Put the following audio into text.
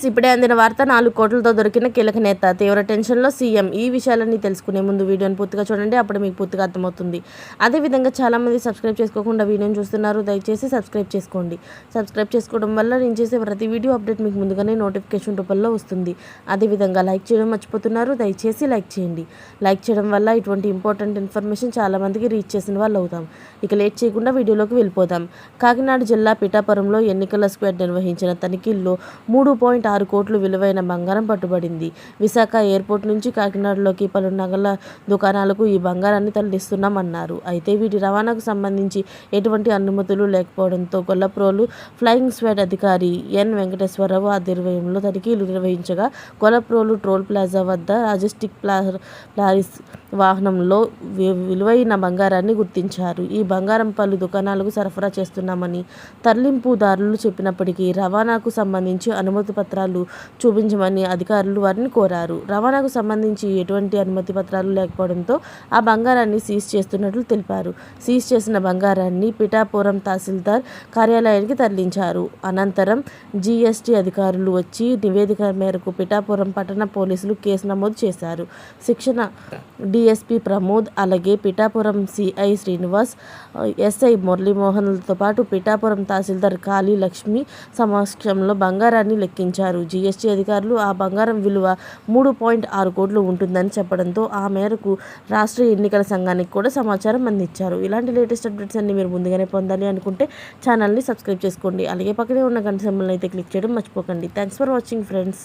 Friends ఇప్పుడే అందిన వార్త నాలుగు కోట్లతో దొరికిన కీలక నేత. తీవ్ర టెన్షన్లో సీఎం ఈ విషయాలన్నీ తెలుసుకునే ముందు వీడియోని పూర్తిగా చూడండి. అప్పుడు మీకు పూర్తిగా అర్థమవుతుంది. అదేవిధంగా చాలామంది సబ్స్క్రైబ్ చేసుకోకుండా వీడియోని చూస్తున్నారు. దయచేసి సబ్స్క్రైబ్ చేసుకోండి. సబ్స్క్రైబ్ చేసుకోవడం వల్ల నేను చేసే ప్రతి వీడియో అప్డేట్ మీకు ముందుగానే నోటిఫికేషన్ రూపంలో వస్తుంది. అదేవిధంగా లైక్ చేయడం మర్చిపోతున్నారు. దయచేసి లైక్ చేయండి. లైక్ చేయడం వల్ల ఇటువంటి ఇంపార్టెంట్ ఇన్ఫర్మేషన్ చాలామందికి రీచ్ చేసిన వాళ్ళు అవుతాం. ఇక లేట్ చేయకుండా వీడియోలోకి వెళ్ళిపోతాం కాకినాడ జిల్లా పిఠాపురంలో ఎన్నికల స్క్వాడ్ నిర్వహించిన తనిఖీల్లో మూడు పాయింట్ ఆరు కోట్లు విలువైన బంగారం పట్టుబడింది. విశాఖ ఎయిర్పోర్ట్ నుంచి కాకినాడలోకి పలు నగల దుకాణాలకు ఈ బంగారాన్ని తరలిస్తున్నామన్నారు. అయితే వీటి రవాణాకు సంబంధించి ఎటువంటి అనుమతులు లేకపోవడంతో గొల్లప్రోలు ఫ్లయింగ్ స్క్వాడ్ అధికారి ఎన్ వెంకటేశ్వరరావు ఆధ్వర్యంలో తనిఖీలు నిర్వహించగా గొల్లప్రోలు టోల్ ప్లాజా వద్ద లాజిస్టిక్ ప్లా ప్లారిస్ వాహనంలో వి- విలువైన బంగారాన్ని గుర్తించారు. ఈ బంగారం పలు దుకాణాలకు సరఫరా చేస్తున్నామని తరలింపుదారులు చెప్పినప్పటికీ రవాణాకు సంబంధించి అనుమతి పత్రాలు చూపించమని అధికారులు వారిని కోరారు. రవాణాకు సంబంధించి ఎటువంటి అనుమతి పత్రాలు లేకపోవడంతో ఆ బంగారాన్ని సీజ్ చేస్తున్నట్లు తెలిపారు. సీజ్ చేసిన బంగారాన్ని పిఠాపురం తహసీల్దార్ కార్యాలయానికి తరలించారు. అనంతరం జీఎస్టీ అధికారులు వచ్చి నివేదిక మేరకు పిఠాపురం పట్టణ పోలీసులు కేసు నమోదు చేశారు. శిక్షణ డిఎస్పి ప్రమోద్ అలాగే పిఠాపురం సిఐ శ్రీనివాస్ ఎస్ఐ మురళీమోహన్లతో పాటు పిఠాపురం తహసీల్దార్ కాళీ లక్ష్మి సమక్షంలో బంగారాన్ని లెక్కించారు. జీఎస్టీ అధికారులు ఆ బంగారం విలువ మూడు పాయింట్ ఆరు కోట్లు ఉంటుందని చెప్పడంతో ఆ మేరకు రాష్ట్ర ఎన్నికల సంఘానికి కూడా సమాచారం అందించారు. ఇలాంటి లేటెస్ట్ అప్డేట్స్ అన్ని మీరు ముందుగానే పొందాలి అనుకుంటే ఛానల్ని సబ్స్క్రైబ్ చేసుకోండి. అలాగే పక్కనే ఉన్న గంట సింబల్ని అయితే క్లిక్ చేయడం మర్చిపోకండి. Thanks for watching friends.